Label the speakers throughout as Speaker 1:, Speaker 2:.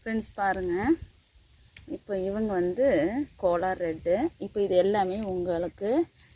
Speaker 1: Friends பாருங்கள் இப்போ இவங்க வந்து கோலார் ரெட்டு இப்போ இது எல்லாமே உங்களுக்கு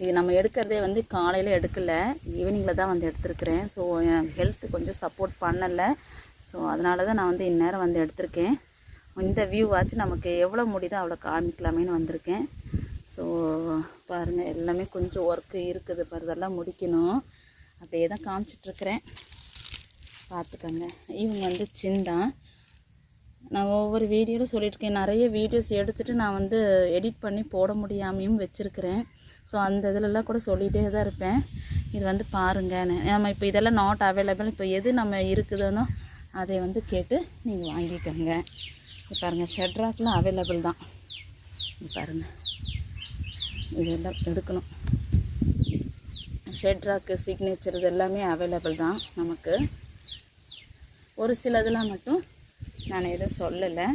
Speaker 1: இது நம்ம எடுக்கிறதே வந்து காலையில் எடுக்கலை. ஈவினிங்கில் தான் வந்து எடுத்திருக்கிறேன். ஸோ என் ஹெல்த்து கொஞ்சம் சப்போர்ட் பண்ணலை. ஸோ அதனால தான் நான் வந்து இந்நேரம் வந்து எடுத்திருக்கேன். இந்த வியூ நமக்கு எவ்வளோ முடியுதோ அவ்வளோ காமிக்கலாமேன்னு வந்திருக்கேன். ஸோ பாருங்கள் எல்லாமே கொஞ்சம் ஒர்க்கு இருக்குது. பருதெல்லாம் முடிக்கணும். அப்படியே தான் காமிச்சிட்ருக்கிறேன் பார்த்துக்கோங்க. இவங்க வந்து சின்தான். நான் ஒவ்வொரு வீடியோவில் சொல்லியிருக்கேன். நிறைய வீடியோஸ் எடுத்துகிட்டு நான் வந்து எடிட் பண்ணி போட முடியாமையும் வச்சுருக்கிறேன். ஸோ அந்த இதிலெல்லாம் கூட சொல்லிகிட்டே தான் இருப்பேன். இது வந்து பாருங்கள் நம்ம இப்போ இதெல்லாம் நாட் அவைலபிள் இப்போ எது நம்ம இருக்குதுன்னோ அதை வந்து கேட்டு நீங்கள் வாங்கிக்கோங்க. இப்போ பாருங்கள் ஷெட்ராக்லாம் அவைலபிள் தான். இது பாருங்கள் இதெல்லாம் எடுக்கணும். ஷெட்ராக்கு சிக்னேச்சர் இது எல்லாமே அவைலபிள் தான் நமக்கு. ஒரு சிலதெல்லாம் மட்டும் நான் எதுவும் சொல்லலை.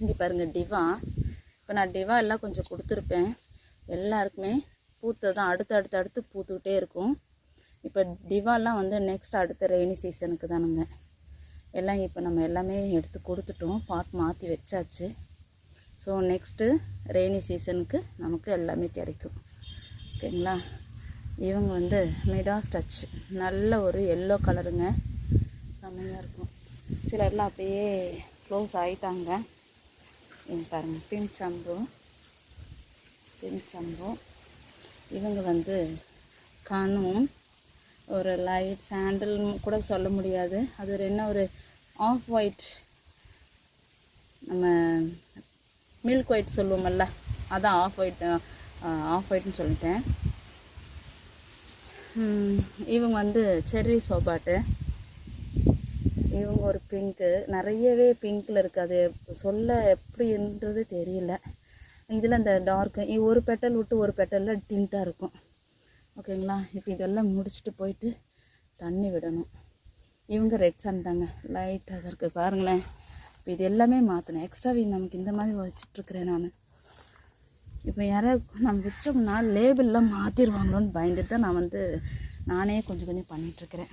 Speaker 1: இங்கே பாருங்கள் டிவா. இப்போ நான் டிவா எல்லாம் கொஞ்சம் கொடுத்துருப்பேன். எல்லாருக்குமே பூத்து தான் அடுத்து அடுத்து அடுத்து பூத்துக்கிட்டே இருக்கும். இப்போ டிவாலாம் வந்து நெக்ஸ்ட் அடுத்த ரெய்னி சீசனுக்கு தானுங்க. எல்லாம் இப்போ நம்ம எல்லாமே எடுத்து கொடுத்துட்டோம். பாட் மாற்றி வச்சாச்சு. ஸோ நெக்ஸ்ட்டு ரெய்னி சீசனுக்கு நமக்கு எல்லாமே கிடைக்கும். ஓகேங்களா? இவங்க வந்து மிடாஸ் டச். நல்ல ஒரு எல்லோ கலருங்க செம்மையாக இருக்கும். சிலர்லாம் அப்படியே க்ளோஸ் ஆகிட்டாங்க இங்க பாருங்க பின் சம்பு பின் சம்பு. இவங்க வந்து கணும். ஒரு லைட் சாண்டில் கூட சொல்ல முடியாது. அது ஒரு என்ன ஒரு ஆஃப் ஒயிட் நம்ம மில்க் ஒயிட் சொல்லுவோமல்ல அதான் ஆஃப் ஒயிட் ஆஃப் ஒயிட்னு சொல்லிட்டேன். இவங்க வந்து செர்ரி சோபாட்டு இவங்க ஒரு பிங்க்கு நிறையவே பிங்க்கில் இருக்குது அது சொல்ல எப்படின்றது தெரியல. இதில் இந்த டார்க்கு ஒரு பெட்டல் விட்டு ஒரு பெட்டலில் டிண்ட்டாக இருக்கும். ஓகேங்களா இப்போ இதெல்லாம் முடிச்சுட்டு போயிட்டு தண்ணி விடணும். இவங்க ரெட் சன் தாங்க. லைட்டாக தான் இருக்குது பாருங்களேன். இப்போ இது எல்லாமே மாற்றணும் எக்ஸ்ட்ரா வீ நமக்கு இந்த மாதிரி வச்சிட்ருக்கிறேன் நான். இப்போ யாராவது நம்ம வச்சோம்னா லேபிள்லாம் மாற்றிடுவாங்களோன்னு பயந்துட்டு தான் நான் வந்து நானே கொஞ்சம் கொஞ்சம் பண்ணிகிட்ருக்கிறேன்